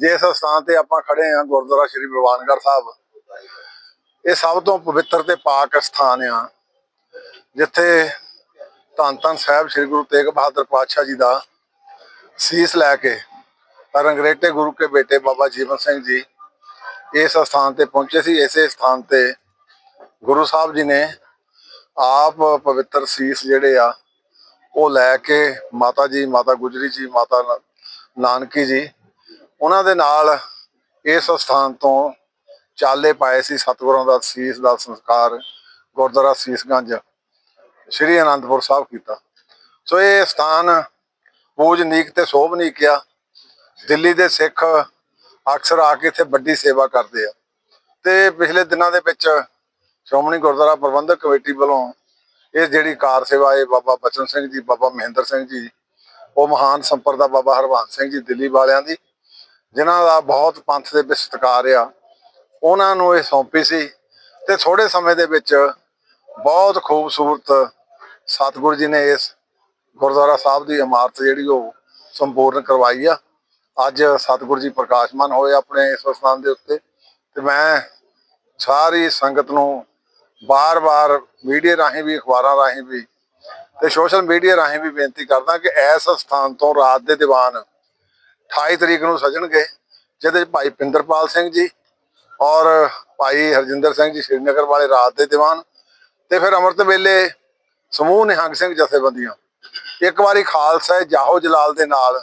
ਜਿਸ ਸਥਾਨ ਤੇ ਆਪਾਂ ਖੜੇ ਆ ਗੁਰਦੁਆਰਾ ਸ਼੍ਰੀ ਭਗਵਾਨਗੜ੍ਹ ਸਾਹਿਬ, ਇਹ ਸਭ ਤੋਂ ਪਵਿੱਤਰ ਤੇ ਪਾਕ ਸਥਾਨ ਆ। ਜਿੱਥੇ ਧੰਨ ਧੰਨ ਸਾਹਿਬ ਸ੍ਰੀ ਗੁਰੂ ਤੇਗ ਬਹਾਦਰ ਪਾਤਸ਼ਾਹ ਜੀ ਦਾ ਸੀਸ ਲੈ ਕੇ ਰੰਗਰੇਟੇ ਗੁਰੂ ਕੇ ਬੇਟੇ ਬਾਬਾ ਜੀਵਨ ਸਿੰਘ ਜੀ ਇਸ ਸਥਾਨ ਤੇ ਪਹੁੰਚੇ ਸੀ। ਇਸੇ ਸਥਾਨ ਤੇ ਗੁਰੂ ਸਾਹਿਬ ਜੀ ਨੇ ਆਪ ਪਵਿੱਤਰ ਸੀਸ ਜਿਹੜੇ ਆ, ਉਹ ਲੈ ਕੇ ਮਾਤਾ ਜੀ, ਮਾਤਾ ਗੁਜਰੀ ਜੀ, ਮਾਤਾ ਨਾਨਕੀ ਜੀ, ਉਹਨਾਂ ਦੇ ਨਾਲ ਇਸ ਸਥਾਨ ਤੋਂ ਚਾਲੇ ਪਾਏ ਸੀ ਸਤਿਗੁਰਾਂ ਦਾ ਸੀਸ ਦਾ ਸੰਸਕਾਰ, ਗੁਰਦੁਆਰਾ ਸੀਸਗੰਜ, ਸ੍ਰੀ ਅਨੰਦਪੁਰ ਸਾਹਿਬ ਕੀਤਾ। ਸੋ ਇਹ ਸਥਾਨ ਪੂਜਨੀਕ ਤੇ ਸੋਭਨੀਕ ਆ। ਦਿੱਲੀ ਦੇ ਸਿੱਖ ਅਕਸਰ ਆ ਕੇ ਇੱਥੇ ਵੱਡੀ ਸੇਵਾ ਕਰਦੇ ਆ। ਤੇ ਪਿਛਲੇ ਦਿਨਾਂ ਦੇ ਵਿੱਚ ਸ਼੍ਰੋਮਣੀ ਗੁਰਦੁਆਰਾ ਪ੍ਰਬੰਧਕ ਕਮੇਟੀ ਵੱਲੋਂ ਇਹ ਜਿਹੜੀ ਕਾਰ ਸੇਵਾ ਹੈ ਬਾਬਾ ਬਚਨ ਸਿੰਘ ਜੀ, ਬਾਬਾ ਮਹਿੰਦਰ ਸਿੰਘ ਜੀ, ਉਹ ਮਹਾਨ ਸੰਪਰਦਾ ਬਾਬਾ ਹਰਵੰਸ ਸਿੰਘ ਜੀ ਦਿੱਲੀ ਵਾਲਿਆਂ ਦੀ, ਜਿਨ੍ਹਾਂ ਦਾ ਬਹੁਤ ਪੰਥ ਦੇ ਵਿੱਚ ਸਤਿਕਾਰ ਆ, ਉਹਨਾਂ ਨੂੰ ਇਹ ਸੌਂਪੀ ਸੀ। ਤੇ ਥੋੜੇ ਸਮੇਂ ਦੇ ਵਿੱਚ ਬਹੁਤ ਖੂਬਸੂਰਤ ਸਤਿਗੁਰੂ ਜੀ ਨੇ ਇਸ ਗੁਰਦੁਆਰਾ ਸਾਹਿਬ ਦੀ ਇਮਾਰਤ ਜਿਹੜੀ ਉਹ ਸੰਪੂਰਨ ਕਰਵਾਈ ਆ। ਅੱਜ ਸਤਿਗੁਰੂ ਜੀ ਪ੍ਰਕਾਸ਼ਮਾਨ ਹੋਏ ਆਪਣੇ ਇਸ ਸਥਾਨ ਦੇ ਉੱਤੇ ਤੇ ਮੈਂ ਸਾਰੀ ਸੰਗਤ ਨੂੰ ਬਾਰ-ਬਾਰ ਮੀਡੀਆ ਰਾਹੀਂ ਵੀ, ਅਖਬਾਰਾਂ ਰਾਹੀਂ ਵੀ ਤੇ ਸੋਸ਼ਲ ਮੀਡੀਆ ਰਾਹੀਂ ਵੀ ਬੇਨਤੀ ਕਰਦਾ ਕਿ ਇਸ ਸਥਾਨ ਤੋਂ ਰਾਤ ਦੇ ਦੀਵਾਨ 28 ਤਰੀਕ ਨੂੰ ਸਜਣਗੇ, ਜਿਹਦੇ ਵਿੱਚ ਭਾਈ ਪਿੰਦਰਪਾਲ ਸਿੰਘ ਜੀ ਔਰ ਭਾਈ ਹਰਜਿੰਦਰ ਸਿੰਘ ਜੀ ਸ਼੍ਰੀਨਗਰ ਵਾਲੇ ਰਾਤ ਦੇ ਦੀਵਾਨ ਤੇ ਫਿਰ ਅੰਮ੍ਰਿਤ ਵੇਲੇ ਸਮੂਹ ਨਿਹੰਗ ਸਿੰਘ ਜਥੇਬੰਦੀਆਂ। ਇੱਕ ਵਾਰੀ ਖਾਲਸਾ ਜਾਹੋ ਜਲਾਲ ਦੇ ਨਾਲ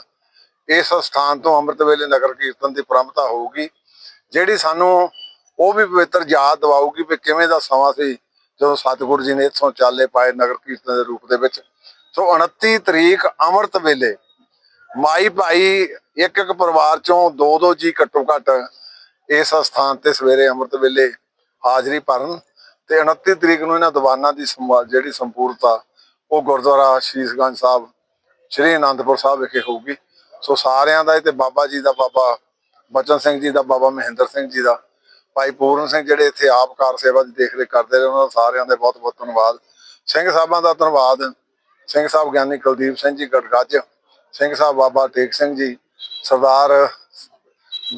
ਇਸ ਸਥਾਨ ਤੋਂ ਅੰਮ੍ਰਿਤ ਵੇਲੇ ਨਗਰ ਕੀਰਤਨ ਦੀ ਪ੍ਰੰਪਤਾ ਹੋਊਗੀ। ਜਿਹੜੀ ਸਾਨੂੰ ਉਹ ਵੀ ਪਵਿੱਤਰ ਯਾਦ ਦਿਵਾਊਗੀ ਵੀ ਕਿਵੇਂ ਦਾ ਸਮਾਂ ਸੀ ਜਦੋਂ ਸਤਿਗੁਰੂ ਜੀ ਨੇ ਇੱਥੋਂ ਚਾਲੇ ਪਾਏ ਨਗਰ ਕੀਰਤਨ ਦੇ ਰੂਪ ਦੇ ਵਿੱਚ। ਸੋ 29 ਤਰੀਕ ਅੰਮ੍ਰਿਤ ਵੇਲੇ ਮਾਈ ਭਾਈ ਇੱਕ ਇੱਕ ਪਰਿਵਾਰ ਚੋਂ ਦੋ ਦੋ ਜੀ ਘੱਟੋ ਘੱਟ ਇਸ ਸਥਾਨ ਤੇ ਸਵੇਰੇ ਅੰਮ੍ਰਿਤ ਵੇਲੇ ਹਾਜ਼ਰੀ ਭਰਨ ਤੇ 29 ਤਰੀਕ ਨੂੰ ਇਹਨਾਂ ਦੀਵਾਨਾਂ ਦੀ ਸੰਭਾ- ਜਿਹੜੀ ਸੰਪੂਰਤਾ ਉਹ ਗੁਰਦੁਆਰਾ ਸ਼ੀਸ਼ਗੰਜ ਸਾਹਿਬ, ਸ੍ਰੀ ਅਨੰਦਪੁਰ ਸਾਹਿਬ ਵਿਖੇ ਹੋਊਗੀ। ਸੋ ਸਾਰਿਆਂ ਦਾ ਇਹ ਤੇ ਬਾਬਾ ਜੀ ਦਾ ਬਾਬਾ ਬਚਨ ਸਿੰਘ ਜੀ ਦਾ, ਬਾਬਾ ਮਹਿੰਦਰ ਸਿੰਘ ਜੀ ਦਾ, ਭਾਈ ਪੂਰਨ ਸਿੰਘ ਜਿਹੜੇ ਇੱਥੇ ਆਪ ਕਾਰ ਸੇਵਾ ਦੀ ਦੇਖਰੇਖ ਕਰਦੇ ਰਹੇ, ਉਹਨਾਂ ਦਾ ਸਾਰਿਆਂ ਦਾ ਬਹੁਤ ਬਹੁਤ ਧੰਨਵਾਦ। ਸਿੰਘ ਸਾਹਿਬਾਂ ਦਾ ਧੰਨਵਾਦ। ਸਿੰਘ ਸਾਹਿਬ ਗਿਆਨੀ ਕੁਲਦੀਪ ਸਿੰਘ ਜੀ, ਗੜਗੱਜ। ਸਿੰਘ ਸਾਹਿਬ ਬਾਬਾ ਟੇਕ ਸਿੰਘ ਜੀ, ਸਰਦਾਰ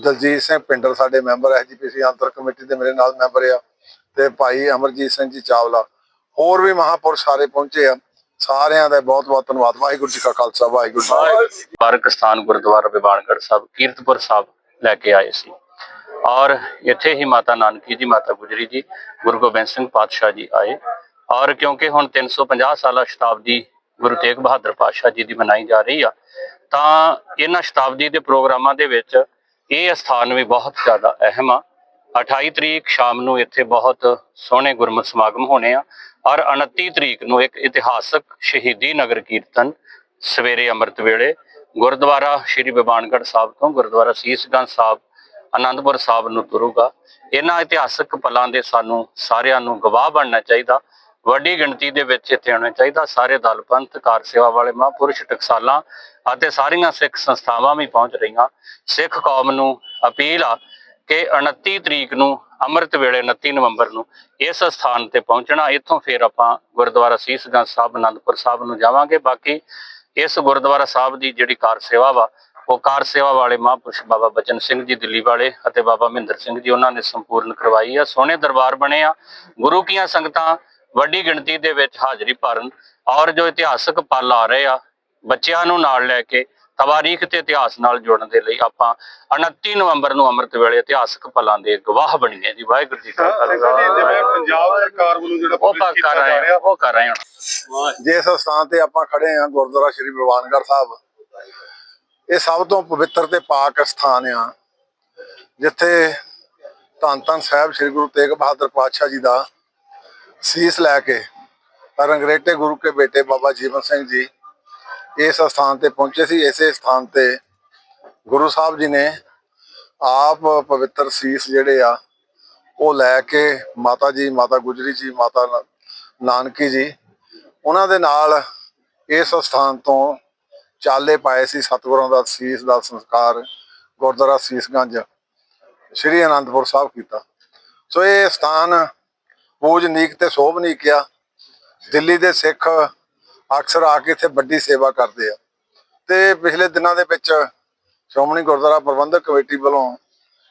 ਦਲਜੀਤ ਸਿੰਘ ਪਿੰਡਰ ਸਾਡੇ ਮੈਂਬਰ ਐਸਜੀਪੀਸੀ ਅੰਤਰ ਕਮੇਟੀ ਦੇ ਮੇਰੇ ਨਾਲ ਮੈਂਬਰ ਆ, ਤੇ ਭਾਈ ਅਮਰਜੀਤ ਸਿੰਘ ਜੀ ਚਾਵਲਾ। ਹੋਰ ਵੀ ਮਹਾਪੁਰਸ਼ ਸਾਰੇ ਪਹੁੰਚੇ ਆ। ਸਾਰਿਆਂ ਦਾ ਬਹੁਤ ਬਹੁਤ ਧੰਨਵਾਦ। ਵਾਹਿਗੁਰੂ ਜੀ ਕਾ ਖਾਲਸਾ, ਵਾਹਿਗੁਰੂ ਜੀ ਕੀ ਫਤਿਹ। ਸਥਾਨ ਗੁਰਦੁਆਰਾ ਬਿਬਾਨਗੜ੍ਹ ਸਾਹਿਬ, ਕੀਰਤਪੁਰ ਸਾਹਿਬ ਲੈ ਕੇ ਆਏ ਸੀ। ਔਰ ਇੱਥੇ ਹੀ ਮਾਤਾ ਨਾਨਕੀ ਜੀ, ਮਾਤਾ ਗੁਜਰੀ ਜੀ, ਗੁਰੂ ਗੋਬਿੰਦ ਸਿੰਘ ਪਾਤਸ਼ਾਹ ਜੀ ਆਏ। ਔਰ ਕਿਉਂਕਿ ਹੁਣ 350 ਸਾਲਾ ਸ਼ਤਾਬਦੀ ਗੁਰੂ ਤੇਗ ਬਹਾਦਰ ਪਾਤਸ਼ਾਹ ਜੀ ਦੀ ਮਨਾਈ ਜਾ ਰਹੀ ਆ, ਤਾਂ ਇਹਨਾਂ ਸ਼ਤਾਬਦੀ ਦੇ ਪ੍ਰੋਗਰਾਮਾਂ ਦੇ ਵਿੱਚ ਇਹ ਸਥਾਨ ਵੀ ਬਹੁਤ ਜ਼ਿਆਦਾ ਅਹਿਮ ਆ। 28 ਤਰੀਕ ਸ਼ਾਮ ਨੂੰ ਇੱਥੇ ਬਹੁਤ ਸੋਹਣੇ ਗੁਰਮਤਿ ਸਮਾਗਮ ਹੋਣੇ ਆ। ਔਰ 29 ਤਰੀਕ ਨੂੰ ਇੱਕ ਇਤਿਹਾਸਕ ਸ਼ਹੀਦੀ ਨਗਰ ਕੀਰਤਨ ਸਵੇਰੇ ਅੰਮ੍ਰਿਤ ਵੇਲੇ ਗੁਰਦੁਆਰਾ ਸ਼੍ਰੀ ਬਿਬਾਨਗੜ੍ਹ ਸਾਹਿਬ ਤੋਂ, ਗੁਰਦੁਆਰਾ ਸੀਸਗੰਜ ਸਾਹਿਬ ਆਨੰਦਪੁਰ ਸਾਹਿਬ ਨੂੰ ਤੁਰੂਗਾ। ਇਹਨਾਂ ਇਤਿਹਾਸਕ ਪਲਾਂ ਦੇ ਸਾਨੂੰ ਸਾਰਿਆਂ ਨੂੰ ਗਵਾਹ ਬਣਨਾ ਚਾਹੀਦਾ। ਵੱਡੀ ਗਿਣਤੀ ਦੇ ਵਿੱਚ ਇੱਥੇ ਆਉਣਾ ਚਾਹੀਦਾ। ਸਾਰੇ ਦਲ, ਪੰਥ, ਕਾਰ ਸੇਵਾ ਵਾਲੇ, ਮਹਾਂਪੁਰਸ਼, ਟਕਸਾਲਾਂ ਅਤੇ ਸਾਰੀਆਂ ਸਿੱਖ ਸੰਸਥਾਵਾਂ ਵੀ ਪਹੁੰਚ ਰਹੀਆਂ। ਸਿੱਖ ਕੌਮ ਨੂੰ ਅਪੀਲ ਆ ਕਿ 29 ਤਰੀਕ ਨੂੰ ਅੰਮ੍ਰਿਤ ਵੇਲੇ 29 ਨਵੰਬਰ ਨੂੰ ਇਸ ਸਥਾਨ ਤੇ ਪਹੁੰਚਣਾ, ਇੱਥੋਂ ਫਿਰ ਆਪਾਂ ਗੁਰਦੁਆਰਾ ਸੀਸਗੰਜ ਸਾਹਿਬ ਆਨੰਦਪੁਰ ਸਾਹਿਬ ਨੂੰ ਜਾਵਾਂਗੇ। ਬਾਕੀ ਇਸ ਗੁਰਦੁਆਰਾ ਸਾਹਿਬ ਦੀ ਜਿਹੜੀ ਕਾਰ ਸੇਵਾ ਵਾ, ਉਹ ਕਾਰ ਸੇਵਾ ਵਾਲੇ ਮਹਾਂਪੁਰਸ਼ ਬਾਬਾ ਬਚਨ ਸਿੰਘ ਜੀ, ਦਿੱਲੀ ਵਾਲੇ ਅਤੇ ਬਾਬਾ ਮਹਿੰਦਰ ਸਿੰਘ ਜੀ, ਉਹਨਾਂ ਨੇ ਸੰਪੂਰਨ ਕਰਵਾਈ ਆ। ਸੋਹਣੇ ਦਰਬਾਰ ਬਣੇ ਆ। ਗੁਰੂ ਕੀਆਂ ਸੰਗਤਾਂ ਵੱਡੀ ਗਿਣਤੀ ਦੇ ਵਿੱਚ ਹਾਜ਼ਰੀ ਭਰਨ ਔਰ ਜੋ ਇਤਿਹਾਸਕ ਪਲ ਆ ਰਹੇ ਆ, ਬੱਚਿਆਂ ਨੂੰ ਨਾਲ ਲੈ ਕੇ ਤਵਾਰੀਖ ਤੇ ਇਤਿਹਾਸ ਨਾਲ ਜੁੜਨ ਦੇ ਲਈ ਆਪਾਂ 29 ਨਵੰਬਰ ਨੂੰ ਅੰਮ੍ਰਿਤ ਵੇਲੇ ਇਤਿਹਾਸਕ ਪਲਾਂ ਦੇ ਗਵਾਹ ਬਣੀਏ ਜੀ ਵਾਹਿਗੁਰੂ ਜੀ ਕਾ ਖਾਲਸਾ। ਪੰਜਾਬ ਸਰਕਾਰ ਵੱਲੋਂ ਜਿਹੜਾ ਉਹ ਕਰ ਰਹੇ। ਆ ਉਹ ਕਰ ਰਹੇ ਹੁਣ। ਜਿਸ ਸਥਾਨ ਤੇ ਆਪਾਂ ਖੜੇ ਆ ਗੁਰਦੁਆਰਾ ਸ਼੍ਰੀ ਭਗਵਾਨਗੜ੍ਹ ਸਾਹਿਬ ਇਹ ਸਭ ਤੋਂ ਪਵਿੱਤਰ ਤੇ ਪਾਕ ਸਥਾਨ ਆ ਜਿੱਥੇ ਧੰਨ ਧੰਨ ਸਾਹਿਬ ਸ੍ਰੀ ਗੁਰੂ ਤੇਗ ਬਹਾਦਰ ਪਾਤਸ਼ਾਹ ਜੀ ਦਾ ਸੀਸ ਲੈ ਕੇ ਰੰਗਰੇਟੇ ਗੁਰੂ ਕੇ ਬੇਟੇ ਬਾਬਾ ਜੀਵਨ ਸਿੰਘ ਜੀ ਇਸ ਸਥਾਨ ਤੇ ਪਹੁੰਚੇ ਸੀ, ਇਸੇ ਸਥਾਨ ਤੇ ਗੁਰੂ ਸਾਹਿਬ ਜੀ ਨੇ ਆਪ ਪਵਿੱਤਰ ਸੀਸ ਜਿਹੜੇ ਆ, ਉਹ ਲੈ ਕੇ ਮਾਤਾ ਜੀ, ਮਾਤਾ ਗੁਜਰੀ ਜੀ, ਮਾਤਾ ਨਾਨਕੀ ਜੀ, ਉਹਨਾਂ ਦੇ ਨਾਲ ਇਸ ਸਥਾਨ ਤੋਂ ਚਾਲੇ ਪਾਏ ਸੀ ਸਤਿਗੁਰਾਂ ਦਾ ਸੀਸ ਦਾ ਸੰਸਕਾਰ, ਗੁਰਦੁਆਰਾ ਸੀਸਗੰਜ, ਸ੍ਰੀ ਅਨੰਦਪੁਰ ਸਾਹਿਬ ਕੀਤਾ। ਸੋ ਇਹ ਸਥਾਨ ਪੂਜਨੀਕ ਤੇ ਸੋਭਨੀਕ ਆ। ਦਿੱਲੀ ਦੇ ਸਿੱਖ ਅਕਸਰ ਆ ਕੇ ਇੱਥੇ ਵੱਡੀ ਸੇਵਾ ਕਰਦੇ ਆ। ਤੇ ਪਿਛਲੇ ਦਿਨਾਂ ਦੇ ਵਿੱਚ ਸ਼੍ਰੋਮਣੀ ਗੁਰਦੁਆਰਾ ਪ੍ਰਬੰਧਕ ਕਮੇਟੀ ਵੱਲੋਂ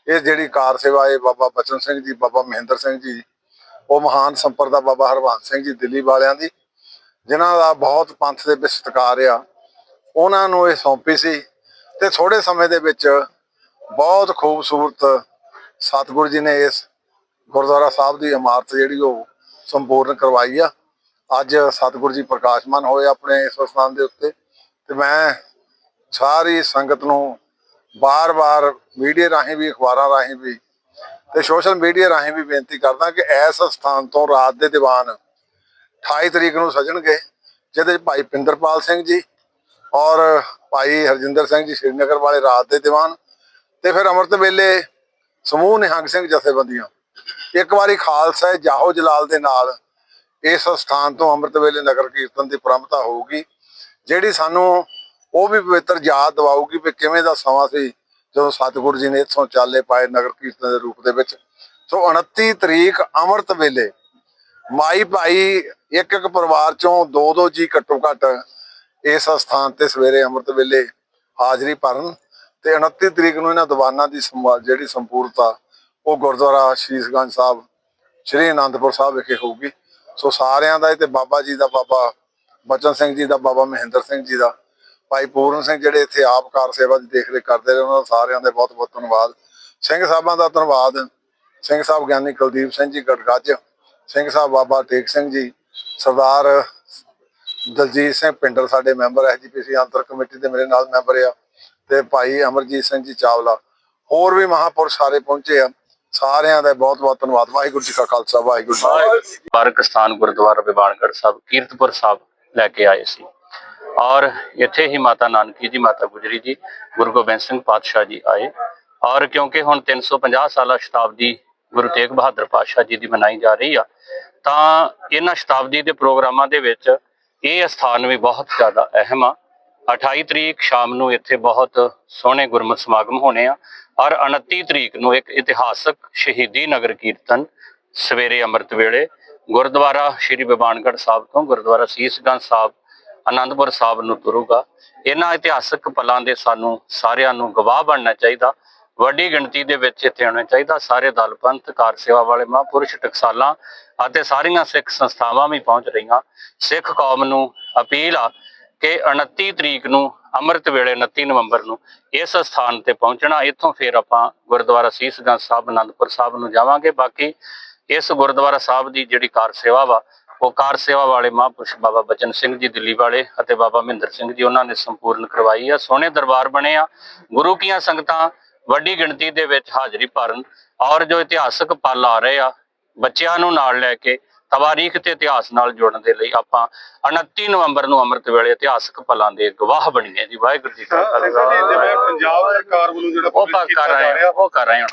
ਇਹ ਜਿਹੜੀ ਕਾਰ ਸੇਵਾ ਹੈ ਬਾਬਾ ਬਚਨ ਸਿੰਘ ਜੀ, ਬਾਬਾ ਮਹਿੰਦਰ ਸਿੰਘ ਜੀ, ਉਹ ਮਹਾਨ ਸੰਪਰਦਾ ਬਾਬਾ ਹਰਬੰਸ ਸਿੰਘ ਜੀ ਦਿੱਲੀ ਵਾਲਿਆਂ ਦੀ, ਜਿਨ੍ਹਾਂ ਦਾ ਬਹੁਤ ਪੰਥ ਦੇ ਵਿੱਚ ਸਤਿਕਾਰ ਆ, ਉਹਨਾਂ ਨੂੰ ਇਹ ਸੌਂਪੀ ਸੀ। ਤੇ ਥੋੜੇ ਸਮੇਂ ਦੇ ਵਿੱਚ ਬਹੁਤ ਖੂਬਸੂਰਤ ਸਤਿਗੁਰੂ ਜੀ ਨੇ ਇਸ ਗੁਰਦੁਆਰਾ ਸਾਹਿਬ ਦੀ ਇਮਾਰਤ ਜਿਹੜੀ ਉਹ ਸੰਪੂਰਨ ਕਰਵਾਈ ਆ। ਅੱਜ ਸਤਿਗੁਰੂ ਜੀ ਪ੍ਰਕਾਸ਼ਮਾਨ ਹੋਏ ਆਪਣੇ ਇਸ ਸਥਾਨ ਦੇ ਉੱਤੇ ਤੇ ਮੈਂ ਸਾਰੀ ਸੰਗਤ ਨੂੰ ਬਾਰ-ਬਾਰ ਮੀਡੀਆ ਰਾਹੀਂ ਵੀ, ਅਖਬਾਰਾਂ ਰਾਹੀਂ ਵੀ ਤੇ ਸੋਸ਼ਲ ਮੀਡੀਆ ਰਾਹੀਂ ਵੀ ਬੇਨਤੀ ਕਰਦਾ ਕਿ ਇਸ ਸਥਾਨ ਤੋਂ ਰਾਤ ਦੇ ਦੀਵਾਨ 28 ਤਰੀਕ ਨੂੰ ਸਜਣਗੇ, ਜਿਹਦੇ 'ਚ ਭਾਈ ਪਿੰਦਰਪਾਲ ਸਿੰਘ ਜੀ ਔਰ ਭਾਈ ਹਰਜਿੰਦਰ ਸਿੰਘ ਜੀ ਸ਼੍ਰੀਨਗਰ ਵਾਲੇ ਰਾਤ ਦੇ ਦੀਵਾਨ ਤੇ ਫਿਰ ਅੰਮ੍ਰਿਤ ਵੇਲੇ ਸਮੂਹ ਨਿਹੰਗ ਸਿੰਘ ਜਥੇਬੰਦੀਆਂ। ਇੱਕ ਵਾਰੀ ਖਾਲਸਾ ਜਾਹੋ ਜਲਾਲ ਦੇ ਨਾਲ ਇਸ ਸਥਾਨ ਤੋਂ ਅੰਮ੍ਰਿਤ ਵੇਲੇ ਨਗਰ ਕੀਰਤਨ ਦੀ ਪ੍ਰੰਪਤਾ ਹੋਊਗੀ, ਜਿਹੜੀ ਸਾਨੂੰ ਉਹ ਵੀ ਪਵਿੱਤਰ ਯਾਦ ਦਿਵਾਊਗੀ ਕਿ ਕਿਵੇਂ ਦਾ ਸਮਾਂ ਸੀ ਜਦੋਂ ਸਤਿਗੁਰੂ ਜੀ ਨੇ ਇੱਥੋਂ ਚਾਲੇ ਪਾਏ ਨਗਰ ਕੀਰਤਨ ਦੇ ਰੂਪ ਦੇ ਵਿੱਚ। ਸੋ 29 ਤਰੀਕ ਅੰਮ੍ਰਿਤ ਵੇਲੇ ਮਾਈ ਭਾਈ ਇੱਕ ਇੱਕ ਪਰਿਵਾਰ ਚੋਂ ਦੋ ਦੋ ਜੀ ਘੱਟੋ ਘੱਟ ਇਸ ਸਥਾਨ ਤੇ ਸਵੇਰੇ ਅੰਮ੍ਰਿਤ ਵੇਲੇ ਹਾਜ਼ਰੀ ਭਰਨ ਤੇ 29 ਤਰੀਕ ਨੂੰ ਇਹਨਾਂ ਦੀਵਾਨਾਂ ਦੀ ਜਿਹੜੀ ਸੰਪੂਰਤਾ ਉਹ ਗੁਰਦੁਆਰਾ ਸ਼ੀਸ਼ਗੰਜ ਸਾਹਿਬ, ਸ੍ਰੀ ਅਨੰਦਪੁਰ ਸਾਹਿਬ ਵਿਖੇ ਹੋਊਗੀ। ਸੋ ਸਾਰਿਆਂ ਦਾ ਇਹ ਬਾਬਾ ਜੀ ਦਾ ਬਾਬਾ, ਬਚਨ ਸਿੰਘ ਜੀ ਦਾ ਬਾਬਾ, ਮਹਿੰਦਰ ਸਿੰਘ ਜੀ ਦਾ, ਭਾਈ ਪੂਰਨ ਸਿੰਘ ਜਿਹੜੇ ਇੱਥੇ ਆਪ ਕਾਰ ਸੇਵਾ ਦੀ ਦੇਖਰੇਖ ਕਰਦੇ ਰਹੇ, ਉਹਨਾਂ ਦਾ ਸਾਰਿਆਂ ਦਾ ਬਹੁਤ ਬਹੁਤ ਧੰਨਵਾਦ। ਸਿੰਘ ਸਾਹਿਬਾਂ ਦਾ ਧੰਨਵਾਦ। ਸਿੰਘ ਸਾਹਿਬ ਗਿਆਨੀ ਕੁਲਦੀਪ ਸਿੰਘ ਜੀ, ਗੜਗੱਜ। ਸਿੰਘ ਸਾਹਿਬ ਬਾਬਾ ਟੇਕ ਸਿੰਘ ਜੀ, ਸਰਦਾਰ ਦਲਜੀਤ ਸਿੰਘ ਪਿੰਡਰ ਸਾਡੇ ਮੈਂਬਰ ਐਜੀਪੀਸੀ ਅੰਤਰ ਕਮੇਟੀ ਦੇ ਮੇਰੇ ਨਾਲ ਮੈਂਬਰ ਆ, ਤੇ ਭਾਈ ਅਮਰਜੀਤ ਸਿੰਘ ਜੀ ਚਾਵਲਾ। ਹੋਰ ਵੀ ਮਹਾਪੁਰਸ਼ ਸਾਰੇ ਪਹੁੰਚੇ ਆ। ਸਾਰਿਆਂ ਦਾ ਬਹੁਤ ਬਹੁਤ ਧੰਨਵਾਦ। ਵਾਹਿਗੁਰੂ ਜੀ ਕਾ ਖਾਲਸਾ ਵਾਹਿਗੁਰੂ ਜੀ ਕੀ ਫਤਿਹ। ਪਾਰਕ ਸਥਾਨ ਗੁਰਦੁਆਰਾ ਵਿਵਾਨਗੜ੍ਹ ਸਾਹਿਬ ਕੀਰਤਪੁਰ ਸਾਹਿਬ ਲੈ ਕੇ ਆਏ ਸੀ। ਔਰ ਇੱਥੇ ਹੀ ਮਾਤਾ ਨਾਨਕੀ ਜੀ ਮਾਤਾ ਗੁਜਰੀ ਜੀ ਗੁਰੂ ਗੋਬਿੰਦ ਸਿੰਘ ਪਾਤਸ਼ਾਹ ਜੀ ਆਏ। ਔਰ ਕਿਉਂਕਿ ਹੁਣ 350 ਸਾਲਾ ਸ਼ਤਾਬਦੀ ਗੁਰੂ ਤੇਗ ਬਹਾਦਰ ਪਾਤਸ਼ਾਹ ਜੀ ਦੀ ਮਨਾਈ ਜਾ ਰਹੀ ਆ ਤਾਂ ਇਹਨਾਂ ਸ਼ਤਾਬਦੀ ਦੇ ਪ੍ਰੋਗਰਾਮਾਂ ਦੇ ਵਿੱਚ ਇਹ ਸਥਾਨ ਵੀ ਬਹੁਤ ਜ਼ਿਆਦਾ ਅਹਿਮ ਆ। 28 ਤਰੀਕ ਸ਼ਾਮ ਨੂੰ ਇੱਥੇ ਬਹੁਤ ਸੋਹਣੇ ਗੁਰਮਤਿ ਸਮਾਗਮ ਹੋਣੇ ਆ। ਔਰ 29 ਤਰੀਕ ਨੂੰ ਇੱਕ ਇਤਿਹਾਸਕ ਸ਼ਹੀਦੀ ਨਗਰ ਕੀਰਤਨ ਸਵੇਰੇ ਅੰਮ੍ਰਿਤ ਵੇਲੇ ਗੁਰਦੁਆਰਾ ਸ਼੍ਰੀ ਬਿਬਾਨਗੜ੍ਹ ਸਾਹਿਬ ਤੋਂ, ਗੁਰਦੁਆਰਾ ਸੀਸਗੰਜ ਸਾਹਿਬ, ਆਨੰਦਪੁਰ ਸਾਹਿਬ ਨੂੰ ਤੁਰੂਗਾ। ਇਹਨਾਂ ਇਤਿਹਾਸਕ ਪਲਾਂ ਦੇ ਸਾਨੂੰ ਸਾਰਿਆਂ ਨੂੰ ਗਵਾਹ ਬਣਨਾ ਚਾਹੀਦਾ। ਵੱਡੀ ਗਿਣਤੀ ਦੇ ਵਿੱਚ ਇੱਥੇ ਆਉਣਾ ਚਾਹੀਦਾ। ਸਾਰੇ ਦਲ, ਪੰਥ, ਕਾਰ ਸੇਵਾ ਵਾਲੇ, ਮਹਾਂਪੁਰਸ਼, ਟਕਸਾਲਾਂ ਅਤੇ ਸਾਰੀਆਂ ਸਿੱਖ ਸੰਸਥਾਵਾਂ ਵੀ ਪਹੁੰਚ ਰਹੀਆਂ। ਸਿੱਖ ਕੌਮ ਨੂੰ ਅਪੀਲ ਆ ਕਿ 29 ਤਰੀਕ ਨੂੰ ਅੰਮ੍ਰਿਤ ਵੇਲੇ 29 ਨਵੰਬਰ ਨੂੰ ਇਸ ਸਥਾਨ ਤੇ ਪਹੁੰਚਣਾ, ਇੱਥੋਂ ਫਿਰ ਆਪਾਂ ਗੁਰਦੁਆਰਾ ਸੀਸਗੰਜ ਸਾਹਿਬ ਆਨੰਦਪੁਰ ਸਾਹਿਬ ਨੂੰ ਜਾਵਾਂਗੇ। ਬਾਕੀ ਇਸ ਗੁਰਦੁਆਰਾ ਸਾਹਿਬ ਦੀ ਜਿਹੜੀ ਕਾਰ ਸੇਵਾ ਵਾ, ਉਹ ਕਾਰ ਸੇਵਾ ਵਾਲੇ ਮਹਾਂਪੁਰਸ਼ ਬਾਬਾ ਬਚਨ ਸਿੰਘ ਜੀ, ਦਿੱਲੀ ਵਾਲੇ ਅਤੇ ਬਾਬਾ ਮਹਿੰਦਰ ਸਿੰਘ ਜੀ, ਉਹਨਾਂ ਨੇ ਸੰਪੂਰਨ ਕਰਵਾਈ ਆ। ਸੋਹਣੇ ਦਰਬਾਰ ਬਣੇ ਆ। ਗੁਰੂ ਕੀਆਂ ਸੰਗਤਾਂ ਵੱਡੀ ਗਿਣਤੀ ਦੇ ਵਿੱਚ ਹਾਜ਼ਰੀ ਭਰਨ ਔਰ ਜੋ ਇਤਿਹਾਸਕ ਪਲ ਆ ਰਹੇ ਆ, ਬੱਚਿਆਂ ਨੂੰ ਨਾਲ ਲੈ ਕੇ ਤਵਾਰੀਖ ਤੇ ਇਤਿਹਾਸ ਨਾਲ ਜੁੜਨ ਦੇ ਲਈ ਆਪਾਂ 29 ਨਵੰਬਰ ਨੂੰ ਅੰਮ੍ਰਿਤ ਵੇਲੇ ਇਤਿਹਾਸਕ ਪਲਾਂ ਦੇ ਗਵਾਹ ਬਣੀਏ ਜੀ ਵਾਹਿਗੁਰੂ ਜੀ ਕਾ ਖਾਲਸਾ। ਪੰਜਾਬ ਸਰਕਾਰ ਵੱਲੋਂ ਜਿਹੜਾ ਉਹ ਕਰ ਕੀਤਾ ਜਾ ਰਹੇ। ਉਹ ਕਰ ਰਹੇ ਹਾਂ